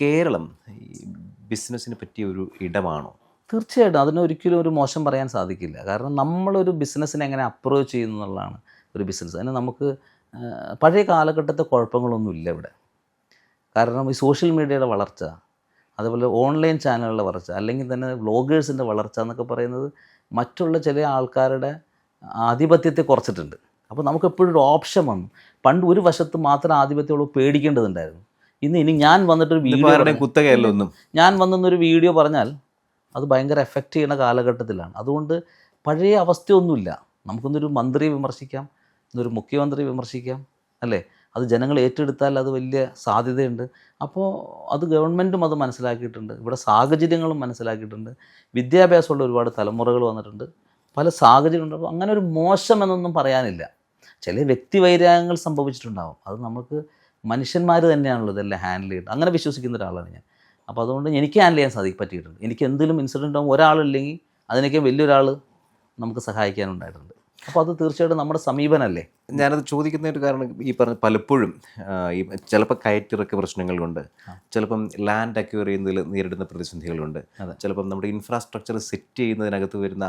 കേരളം ഈ ബിസിനസ്സിന് പറ്റിയ ഒരു ഇടമാണോ? തീർച്ചയായിട്ടും. അതിന് ഒരിക്കലും ഒരു മോശം പറയാൻ സാധിക്കില്ല. കാരണം നമ്മളൊരു ബിസിനസ്സിനെ എങ്ങനെ അപ്രോച്ച് ചെയ്യുന്നു എന്നുള്ളതാണ് ഒരു ബിസിനസ് അതിന് നമുക്ക് പഴയ കാലഘട്ടത്തെ കുഴപ്പങ്ങളൊന്നുമില്ല ഇവിടെ. കാരണം ഈ സോഷ്യൽ മീഡിയയുടെ വളർച്ച അതുപോലെ ഓൺലൈൻ ചാനലുകളുടെ വളർച്ച അല്ലെങ്കിൽ തന്നെ വ്ളോഗേഴ്സിന്റെ വളർച്ച എന്നൊക്കെ പറയുന്നത് മറ്റുള്ള ചില ആൾക്കാരുടെ ആധിപത്യത്തെ കുറച്ചിട്ടുണ്ട്. അപ്പോൾ നമുക്കെപ്പോഴും ഒരു ഓപ്ഷൻ വന്നു. പണ്ട് ഒരു വശത്ത് മാത്രം ആധിപത്യമുള്ള പേടിക്കേണ്ടതുണ്ടായിരുന്നു. ഇന്ന് ഇനി ഞാൻ വന്നിട്ട് വീഡിയോ കുത്തകയല്ല ഒന്നും. ഞാൻ വന്നൊരു വീഡിയോ പറഞ്ഞാൽ അത് ഭയങ്കര എഫക്റ്റ് ചെയ്യുന്ന കാലഘട്ടത്തിലാണ്. അതുകൊണ്ട് പഴയ അവസ്ഥയൊന്നുമില്ല. നമുക്കൊന്നൊരു മന്ത്രിയെ വിമർശിക്കാം ഇന്നൊരു മുഖ്യമന്ത്രി വിമർശിക്കാം അല്ലേ? അത് ജനങ്ങൾ ഏറ്റെടുത്താൽ അത് വലിയ സാധ്യതയുണ്ട്. അപ്പോൾ അത് ഗവൺമെന്റും അത് മനസ്സിലാക്കിയിട്ടുണ്ട്. ഇവിടെ സാഹചര്യങ്ങളും മനസ്സിലാക്കിയിട്ടുണ്ട്. വിദ്യാഭ്യാസമുള്ള ഒരുപാട് തലമുറകൾ വന്നിട്ടുണ്ട്. പല സാഹചര്യമുണ്ട് അപ്പോൾ അങ്ങനെ ഒരു മോശം എന്നൊന്നും പറയാനില്ല. ചില വ്യക്തിവൈരാഗ്യങ്ങൾ സംഭവിച്ചിട്ടുണ്ടാവും. അത് നമുക്ക് മനുഷ്യന്മാർ തന്നെയാണല്ലോ ഇതെല്ലാം ഹാൻഡിൽ ചെയ്യുന്നത്. അങ്ങനെ വിശ്വസിക്കുന്ന ഒരാളാണ് ഞാൻ. അപ്പോൾ അതുകൊണ്ട് എനിക്ക് ഹാൻഡിൽ ചെയ്യാൻ സാധിക്കും പറ്റിയിട്ടുണ്ട്. എനിക്ക് എന്തെങ്കിലും ഇൻസിഡന്റ് ആകുമ്പോൾ ഒരാളില്ലെങ്കിൽ അതിനൊക്കെ വലിയൊരാൾ നമുക്ക് സഹായിക്കാനുണ്ടായിട്ടുണ്ട്. അപ്പോൾ അത് തീർച്ചയായിട്ടും നമ്മുടെ സമീപനമല്ലേ ഞാനത് ചോദിക്കുന്ന ഒരു കാരണം ഈ പറഞ്ഞ പലപ്പോഴും ഈ ചിലപ്പോൾ കയറ്റിറക്ക പ്രശ്നങ്ങളുണ്ട്. ചിലപ്പം ലാൻഡ് അക്വയർ ചെയ്യുന്നതിൽ നേരിടുന്ന പ്രതിസന്ധികളുണ്ട്. ചിലപ്പം നമ്മുടെ ഇൻഫ്രാസ്ട്രക്ചർ സെറ്റ് ചെയ്യുന്നതിനകത്ത് വരുന്ന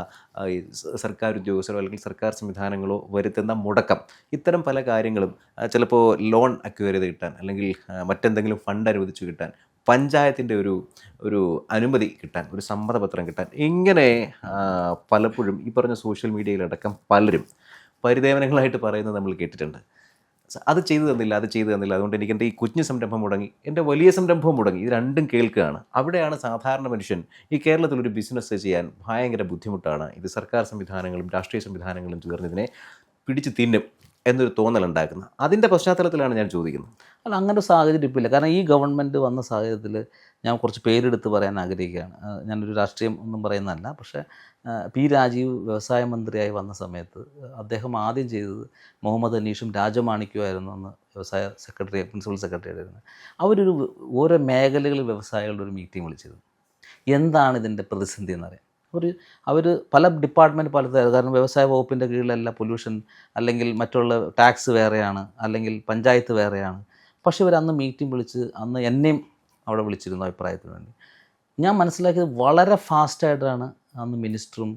ഈ സർക്കാർ ഉദ്യോഗസ്ഥരോ അല്ലെങ്കിൽ സർക്കാർ സംവിധാനങ്ങളോ വരുത്തുന്ന മുടക്കം. ഇത്തരം പല കാര്യങ്ങളും ചിലപ്പോൾ ലോൺ അക്വയർ ചെയ്ത് കിട്ടാൻ അല്ലെങ്കിൽ മറ്റെന്തെങ്കിലും ഫണ്ട് അനുവദിച്ച് കിട്ടാൻ പഞ്ചായത്തിന്റെ ഒരു ഒരു അനുമതി കിട്ടാൻ ഒരു സമ്മതപത്രം കിട്ടാൻ ഇങ്ങനെ പലപ്പോഴും ഈ പറഞ്ഞ സോഷ്യൽ മീഡിയയിലടക്കം പലരും പരിദേവനങ്ങളായിട്ട് പറയുന്നത് നമ്മൾ കേട്ടിട്ടുണ്ട്. അത് ചെയ്തു തന്നില്ല അത് ചെയ്തു തന്നില്ല. അതുകൊണ്ട് എനിക്ക് എന്റെ ഈ കുഞ്ഞു സംരംഭം മുടങ്ങി എന്റെ വലിയ സംരംഭം മുടങ്ങി ഇത് രണ്ടും കേൾക്കുകയാണ്. അവിടെയാണ് സാധാരണ മനുഷ്യൻ ഈ കേരളത്തിൽ ഒരു ബിസിനസ് ചെയ്യാൻ ഭയങ്കര ബുദ്ധിമുട്ടാണ്. ഇത് സർക്കാർ സംവിധാനങ്ങളും രാഷ്ട്രീയ സംവിധാനങ്ങളും ചേർന്ന് ഇതിനെ പിടിച്ചു തിന്നും. എന്നൊരു തോന്നൽ ഉണ്ടാക്കുന്നത് അതിന്റെ പശ്ചാത്തലത്തിലാണ് ഞാൻ ചോദിക്കുന്നത്. അല്ല അങ്ങനെ ഒരു സാഹചര്യം ഇപ്പോൾ ഇല്ല. കാരണം ഈ ഗവൺമെന്റ് വന്ന സാഹചര്യത്തിൽ ഞാൻ കുറച്ച് പേരെടുത്ത് പറയാൻ ആഗ്രഹിക്കുകയാണ്. ഞാനൊരു രാഷ്ട്രീയം ഒന്നും പറയുന്നതല്ല. പക്ഷേ പി രാജീവ് വ്യവസായ മന്ത്രിയായി വന്ന സമയത്ത് അദ്ദേഹം ആദ്യം ചെയ്തത് മുഹമ്മദ് അനീഷും രാജമാണിക്കുമായിരുന്നു അന്ന് വ്യവസായ സെക്രട്ടറി പ്രിൻസിപ്പൽ സെക്രട്ടറി ആയിരുന്നു അവരൊരു ഓരോ മേഖലകളിൽ വ്യവസായികളുടെ ഒരു മീറ്റിംഗ് വിളിച്ചിരുന്നു. എന്താണ് ഇതിന്റെ പ്രതിസന്ധി എന്നറിയാം ഒരു അവർ പല ഡിപ്പാർട്ട്മെന്റ് പല കാരണം വ്യവസായ വകുപ്പിന്റെ കീഴിലല്ല പൊല്യൂഷൻ അല്ലെങ്കിൽ മറ്റുള്ള ടാക്സ് വേറെയാണ് അല്ലെങ്കിൽ പഞ്ചായത്ത് വേറെയാണ്. പക്ഷേ ഇവർ അന്ന് മീറ്റിംഗ് വിളിച്ച് അന്ന് എന്നെയും അവിടെ വിളിച്ചിരുന്നു അഭിപ്രായത്തിന് വേണ്ടി. ഞാൻ മനസ്സിലാക്കിയത് വളരെ ഫാസ്റ്റായിട്ടാണ് അന്ന് മിനിസ്റ്ററും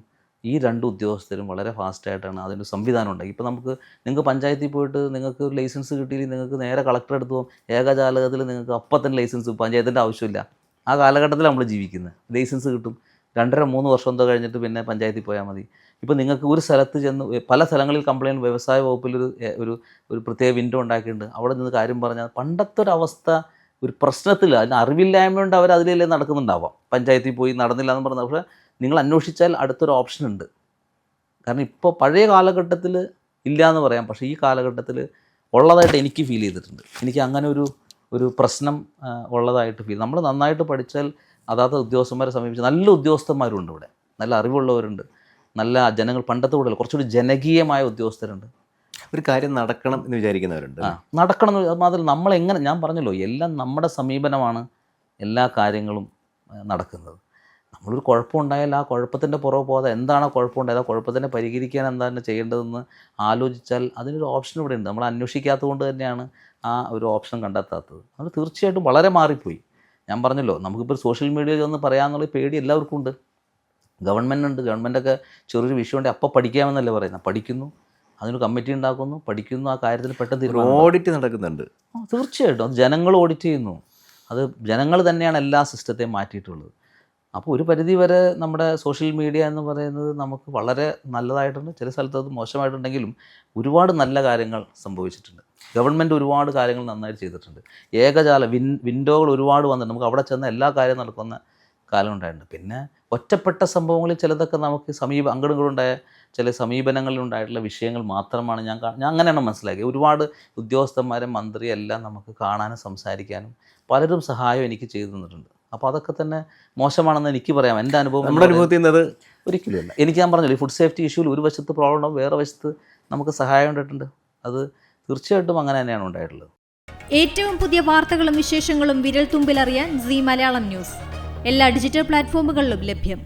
ഈ രണ്ട് ഉദ്യോഗസ്ഥരും വളരെ ഫാസ്റ്റായിട്ടാണ് അതിന്റെ സംവിധാനം ഉണ്ടാക്കി. ഇപ്പോൾ നമുക്ക് നിങ്ങൾക്ക് പഞ്ചായത്തിൽ പോയിട്ട് നിങ്ങൾക്ക് ഒരു ലൈസൻസ് കിട്ടിയില്ലെങ്കിൽ നിങ്ങൾക്ക് നേരെ കളക്ടർ എടുത്ത് പോകും ഏകജാലകത്തിൽ നിങ്ങൾക്ക് അപ്പം തന്നെ ലൈസൻസ് പഞ്ചായത്തിന്റെ ആവശ്യമില്ല. ആ കാലഘട്ടത്തിൽ നമ്മൾ ജീവിക്കുന്നത്. ലൈസൻസ് കിട്ടും. രണ്ടര മൂന്ന് വർഷം എന്തോ കഴിഞ്ഞിട്ട് പിന്നെ പഞ്ചായത്തിൽ പോയാൽ മതി. ഇപ്പോൾ നിങ്ങൾക്ക് ഒരു സ്ഥലത്ത് ചെന്ന് പല സ്ഥലങ്ങളിൽ കംപ്ലയിന്റ് വ്യവസായ വകുപ്പിൽ ഒരു ഒരു ഒരു പ്രത്യേക വിൻഡോ ഉണ്ടാക്കിയിട്ടുണ്ട്. അവിടെ നിന്ന് കാര്യം പറഞ്ഞാൽ പണ്ടത്തെ ഒരു അവസ്ഥ ഒരു പ്രശ്നത്തിൽ അതിന് അറിവില്ലായ്മ കൊണ്ട് അവർ അതിലല്ലേ നടക്കുന്നുണ്ടാവാം. പഞ്ചായത്തിൽ പോയി നടന്നില്ല എന്ന് പറഞ്ഞാൽ പക്ഷേ നിങ്ങൾ അന്വേഷിച്ചാൽ അടുത്തൊരു ഓപ്ഷൻ ഉണ്ട്. കാരണം ഇപ്പോൾ പഴയ കാലഘട്ടത്തിൽ ഇല്ല എന്ന് പറയാം. പക്ഷേ ഈ കാലഘട്ടത്തിൽ ഉള്ളതായിട്ട് എനിക്ക് ഫീൽ ചെയ്തിട്ടുണ്ട്. എനിക്ക് അങ്ങനെ ഒരു ഒരു പ്രശ്നം ഉള്ളതായിട്ട് ഫീൽ നമ്മൾ നന്നായിട്ട് പഠിച്ചാൽ അതാത് ഉദ്യോഗസ്ഥന്മാരെ സമീപിച്ച് നല്ല ഉദ്യോഗസ്ഥന്മാരുണ്ട് ഇവിടെ. നല്ല അറിവുള്ളവരുണ്ട്. നല്ല ജനങ്ങൾ പണ്ടത്തെ കൂടുതൽ കുറച്ചുകൂടി ജനകീയമായ ഉദ്യോഗസ്ഥരുണ്ട്. ഒരു കാര്യം നടക്കണം എന്ന് വിചാരിക്കുന്നവരുണ്ട്. ആ നടക്കണം എന്ന് അത് നമ്മൾ നമ്മളെങ്ങനെ ഞാൻ പറഞ്ഞല്ലോ എല്ലാം നമ്മുടെ സമീപനമാണ് എല്ലാ കാര്യങ്ങളും നടക്കുന്നത്. നമ്മളൊരു കുഴപ്പമുണ്ടായാൽ ആ കുഴപ്പത്തിന്റെ പുറകെ പോകാതെ എന്താണ് കുഴപ്പമുണ്ടായത്? ആ കുഴപ്പത്തിനെ പരിഹരിക്കാൻ എന്താണ് ചെയ്യേണ്ടതെന്ന് ആലോചിച്ചാൽ അതിനൊരു ഓപ്ഷൻ ഇവിടെ ഉണ്ട് നമ്മൾ അന്വേഷിക്കാത്തത് കൊണ്ട് തന്നെയാണ് ആ ഒരു ഓപ്ഷൻ കണ്ടെത്താത്തത്. അത് തീർച്ചയായിട്ടും വളരെ മാറിപ്പോയി. ഞാൻ പറഞ്ഞല്ലോ നമുക്കിപ്പോൾ സോഷ്യൽ മീഡിയയിൽ ഒന്ന് പറയാമെന്നുള്ള പേടി എല്ലാവർക്കും ഉണ്ട്. ഗവൺമെന്റ് ഉണ്ട് ഗവൺമെന്റൊക്കെ ചെറിയൊരു വിഷയം ഉണ്ട് അപ്പോൾ പഠിക്കാമെന്നല്ലേ പറയുന്നത്. പഠിക്കുന്നു അതിന് കമ്മിറ്റി ഉണ്ടാക്കുന്നു പഠിക്കുന്നു ആ കാര്യത്തിൽ പെട്ടെന്ന് ഓഡിറ്റ് നടക്കുന്നുണ്ട്. തീർച്ചയായിട്ടും. അത് ജനങ്ങൾ ഓഡിറ്റ് ചെയ്യുന്നു. അത് ജനങ്ങൾ തന്നെയാണ് എല്ലാ സിസ്റ്റത്തെയും മാറ്റിയിട്ടുള്ളത്. അപ്പോൾ ഒരു പരിധി വരെ നമ്മുടെ സോഷ്യൽ മീഡിയ എന്ന് പറയുന്നത് നമുക്ക് വളരെ നല്ലതായിട്ടുണ്ട്. ചില സ്ഥലത്ത് അത് മോശമായിട്ടുണ്ടെങ്കിലും ഒരുപാട് നല്ല കാര്യങ്ങൾ സംഭവിച്ചിട്ടുണ്ട്. ഗവൺമെന്റ് ഒരുപാട് കാര്യങ്ങൾ നന്നായിട്ട് ചെയ്തിട്ടുണ്ട്. ഏകജാല വിൻ വിൻഡോകൾ ഒരുപാട് വന്നിട്ടുണ്ട്. നമുക്ക് അവിടെ ചെന്ന എല്ലാ കാര്യവും നടക്കുന്ന കാലം ഉണ്ടായിട്ടുണ്ട്. പിന്നെ ഒറ്റപ്പെട്ട സംഭവങ്ങളിൽ ചിലതൊക്കെ നമുക്ക് സമീപ അങ്കണങ്ങളുണ്ടായ ചില സമീപനങ്ങളിൽ ഉണ്ടായിട്ടുള്ള വിഷയങ്ങൾ മാത്രമാണ് ഞാൻ ഞാൻ അങ്ങനെയാണ് മനസ്സിലാക്കിയത്. ഒരുപാട് ഉദ്യോഗസ്ഥന്മാരെ മന്ത്രിയെല്ലാം നമുക്ക് കാണാനും സംസാരിക്കാനും പലരും സഹായം എനിക്ക് ചെയ്തു തന്നിട്ടുണ്ട്. അപ്പോൾ അതൊക്കെ തന്നെ മോശമാണെന്ന് എനിക്ക് പറയാം. എന്റെ അനുഭവം നമ്മുടെ അനുഭവത്തിൽ നിന്നത് ഒരിക്കലും ഒരിക്കലുമല്ല എനിക്ക് ഞാൻ പറഞ്ഞല്ലോ ഈ ഫുഡ് സേഫ്റ്റി ഇഷ്യൂൽ ഒരു വശത്ത് പ്രോബ്ലം ഉണ്ടാവും വേറെ വശത്ത് നമുക്ക് സഹായം ഉണ്ടായിട്ടുണ്ട്. അത് തീർച്ചയായിട്ടും അങ്ങനെ തന്നെയാണ് ഉണ്ടായിട്ടുള്ളത്. ഏറ്റവും പുതിയ വാർത്തകളും വിശേഷങ്ങളും വിരൽ തുമ്പിലറിയാൻ സി മലയാളം ന്യൂസ്. എല്ലാ ഡിജിറ്റൽ പ്ലാറ്റ്ഫോമുകളിലും ലഭ്യം.